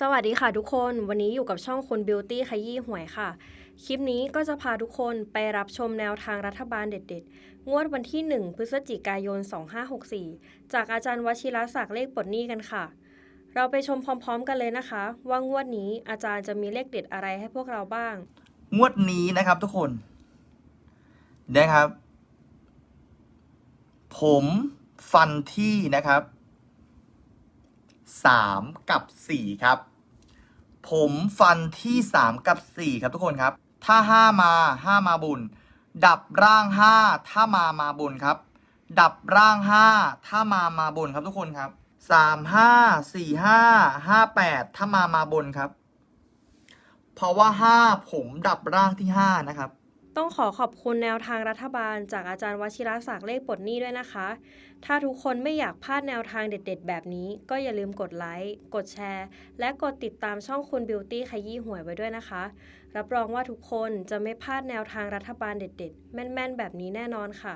สวัสดีค่ะทุกคน วันนี้อยู่กับช่องคนบิวตี้ขยี้หวยค่ะ คลิปนี้ก็จะพาทุกคนไปรับชมแนวทางรัฐบาลเด็ดๆ งวดวันที่ 1 พฤศจิกายน 2564 จากอาจารย์วชิรศักดิ์เลขปลดหนี้กันค่ะ เราไปชมพร้อม ๆ กันเลยนะคะ ว่างวดนี้อาจารย์จะมีเลขเด็ดอะไรให้พวกเราบ้าง งวดนี้นะครับทุกคนนะครับ ผมฟันที่นะครับ สามกับสี่ครับ ผมฟันที่สามกับสี่ครับทุกคนครับ ถ้าห้ามาห้ามาบุญ ดับร่างห้าถ้ามามาบุญครับ ดับร่างห้าถ้ามามาบนครับทุกคนครับสามห้าสี่ห้าห้าแปดถ้ามามาบนครับ เพราะว่าห้าผมดับร่างที่ห้านะครับ ต้องขอขอบคุณแนวทางรัฐบาล จากอาจารย์วชิรศักดิ์เลขปลดหนี้ด้วยนะคะ ถ้าทุกคนไม่อยากพลาดแนวทางเด็ด ๆ แบบนี้ ก็อย่าลืมกดไลค์ กดแชร์ และกดติดตามช่องคุณบิวตี้ขยี้หวยไว้ด้วยนะคะ รับรองว่าทุกคนจะไม่พลาดแนวทางรัฐบาลเด็ด ๆ แม่น ๆ แบบนี้แน่นอนค่ะ